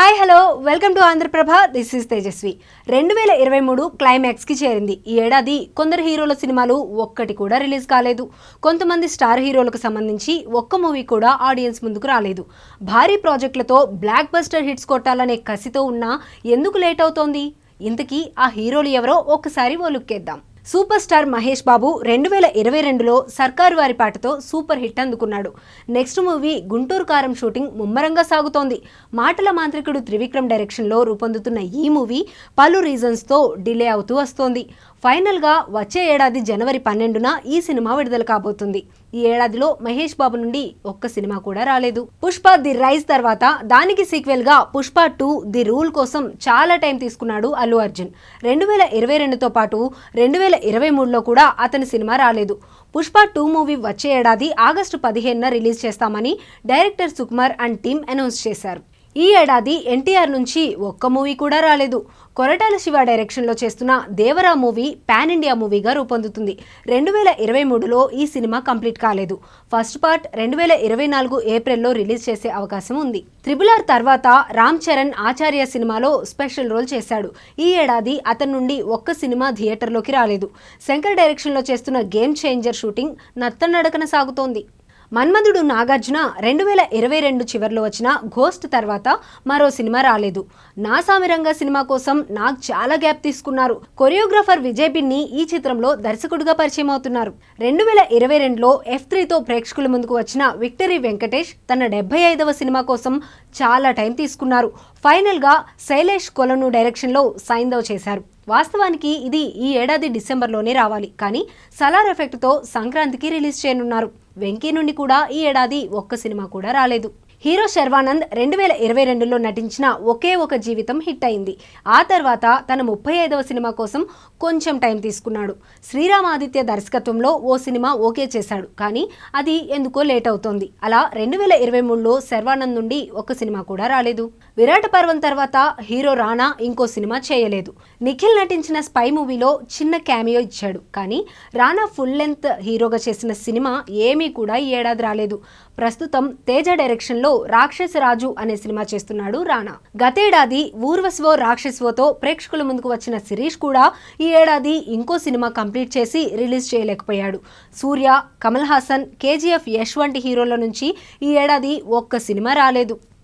Hi hello. Welcome to Andhra Prabha. This is Tejaswi. రెండు వేల ఇరవై మూడు క్లైమాక్స్కి చేరింది. ఈ ఏడాది కొందరు హీరోల సినిమాలు ఒక్కటి కూడా రిలీజ్ కాలేదు. కొంతమంది స్టార్ హీరోలకు సంబంధించి ఒక్క మూవీ కూడా ఆడియన్స్ ముందుకు రాలేదు. భారీ ప్రాజెక్టులతో బ్లాక్ బస్టర్ హిట్స్ కొట్టాలనే కసితో ఉన్నా ఎందుకు లేట్ అవుతోంది? ఇంతకీ ఆ హీరోలు ఎవరో? ఒక్కసారి ఓ లుక్కేద్దాం సూపర్ స్టార్ మహేష్ బాబు రెండు వేల ఇరవై రెండులో సర్కారు వారి పాటతో సూపర్ హిట్ అందుకున్నాడు. Next movie Guntur Kaaram shooting ముమ్మరంగా సాగుతోంది. మాటల మాంత్రికుడు త్రివిక్రమ్ డైరెక్షన్లో రూపొందుతున్న ఈ మూవీ పలు రీజన్స్తో డిలే అవుతూ వస్తోంది. ఫైనల్గా వచ్చే ఏడాది జనవరి పన్నెండున ఈ సినిమా విడుదల కాబోతుంది. ఈ ఏడాదిలో మహేష్ బాబు నుండి ఒక్క సినిమా కూడా రాలేదు. పుష్ప ది రైజ్ తర్వాత దానికి సీక్వెల్గా పుష్ప టూ ది రూల్ కోసం చాలా టైం తీసుకున్నాడు అల్లు అర్జున్. రెండు వేల ఇరవై రెండుతో పాటు రెండు వేల ఇరవై మూడులో కూడా అతని సినిమా రాలేదు. పుష్ప టూ మూవీ వచ్చే ఏడాది ఆగస్టు పదిహేనున రిలీజ్ చేస్తామని director Sukumar and team announce చేశారు. ఈ ఏడాది ఎన్టీఆర్ నుంచి ఒక్క మూవీ కూడా రాలేదు. కొరటాల శివ డైరెక్షన్లో చేస్తున్న దేవరా మూవీ పాన్ ఇండియా మూవీగా రూపొందుతుంది. రెండు వేల ఇరవై మూడులో ఈ సినిమా కంప్లీట్ కాలేదు. ఫస్ట్ పార్ట్ రెండు వేల ఇరవై నాలుగు ఏప్రిల్లో రిలీజ్ చేసే అవకాశం ఉంది. త్రిబుల్ ఆర్ తర్వాత రామ్ చరణ్ ఆచార్య సినిమాలో స్పెషల్ రోల్ చేశాడు. ఈ ఏడాది అతని నుండి ఒక్క సినిమా థియేటర్లోకి రాలేదు. శంకర్ డైరెక్షన్లో చేస్తున్న గేమ్ చేంజర్ షూటింగ్ నత్తనడకన సాగుతోంది. మన్మధుడు నాగార్జున రెండు వేల ఇరవై రెండు చివరిలో వచ్చిన ఘోస్ట్ తర్వాత మరో సినిమా రాలేదు. నా సామిరంగ సినిమా కోసం నాగ్ చాలా గ్యాప్ తీసుకున్నారు. కొరియోగ్రాఫర్ విజయ్ బిన్ని ఈ చిత్రంలో దర్శకుడిగా పరిచయం అవుతున్నారు. రెండు వేల ఇరవై రెండులో ఎఫ్ త్రీతో ప్రేక్షకుల ముందుకు వచ్చిన విక్టరీ వెంకటేష్ తన డెబ్బై ఐదవ సినిమా కోసం చాలా టైం తీసుకున్నారు. ఫైనల్గా శైలేష్ కొలను డైరెక్షన్లో సైందవ్ చేశారు. వాస్తవానికి ఇది ఈ ఏడాది డిసెంబర్లోనే రావాలి. కానీ సలార్ ఎఫెక్ట్తో సంక్రాంతికి రిలీజ్ చేయనున్నారు. వెంకీ నుండి కూడా ఈ ఏడాది ఒక్క సినిమా కూడా రాలేదు. హీరో శర్వానంద్ రెండు వేల ఇరవై రెండులో నటించిన ఒకే ఒక జీవితం హిట్ అయింది. ఆ తర్వాత తన ముప్పై ఐదవ సినిమా కోసం కొంచెం టైం తీసుకున్నాడు. శ్రీరామాదిత్య దర్శకత్వంలో ఓ సినిమా ఓకే చేశాడు. కానీ అది ఎందుకో లేట్ అవుతోంది. అలా రెండు వేల ఇరవై మూడులో శర్వానంద్ నుండి ఒక సినిమా కూడా రాలేదు. విరాట పర్వం తర్వాత హీరో రానా ఇంకో సినిమా చేయలేదు. నిఖిల్ నటించిన స్పై మూవీలో చిన్న క్యామియో ఇచ్చాడు. కానీ రానా ఫుల్ లెంత్ హీరోగా చేసిన సినిమా ఏమీ కూడా ఈ ఏడాది రాలేదు. ప్రస్తుతం తేజ డైరెక్షన్లో రాక్షస రాజు అనే సినిమా చేస్తున్నాడు రానా గతేడాది ఊర్వశ్వో రాక్షస్వోతో ప్రేక్షకుల ముందుకు వచ్చిన శిరీష్ కూడా ఈ ఏడాది ఇంకో సినిమా కంప్లీట్ చేసి రిలీజ్ చేయలేకపోయాడు. సూర్య కమల్ హాసన్ కేజీఎఫ్ యష్ వంటి హీరోల నుంచి ఈ ఏడాది ఒక్క సినిమా రాలేదు.